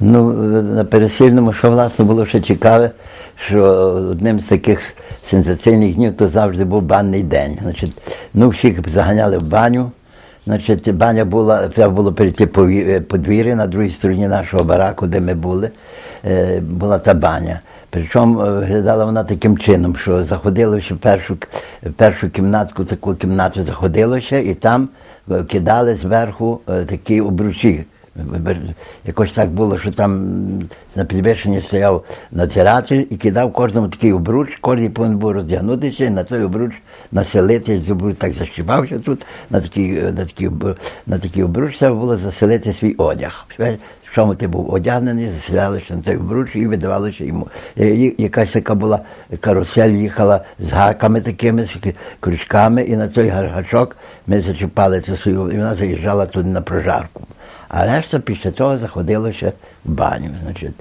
Ну, на пересильному, що власне було ще цікаве, що одним з таких сенсаційних днів то завжди був банний день. Значить, ну, всіх заганяли в баню. Значить, баня була, треба було перейти по подвір'я на другій стороні нашого бараку, де ми були, е, була та баня. Причому е, виглядала вона таким чином, що заходило ще в першу, першу кімнатку, таку кімнату заходило ще, і там е, кидали зверху е, такі обручі. Якось так було, що там на підвищенні стояв надзиратель і кидав кожному такий обруч, кожен повинен був роздягнутися і на той обруч населити, обруч так защіпався тут, на такий, на такий, на такий обруч треба було заселити свій одяг. Чому ти був одягнений, заселялися на цей обруч і видавалося йому. Е, Якась така була карусель, їхала з гаками такими, з крючками, і на той гаргачок ми зачіпали цю свою, і вона заїжджала туди на прожарку. А решта після того заходила ще в баню. Значить.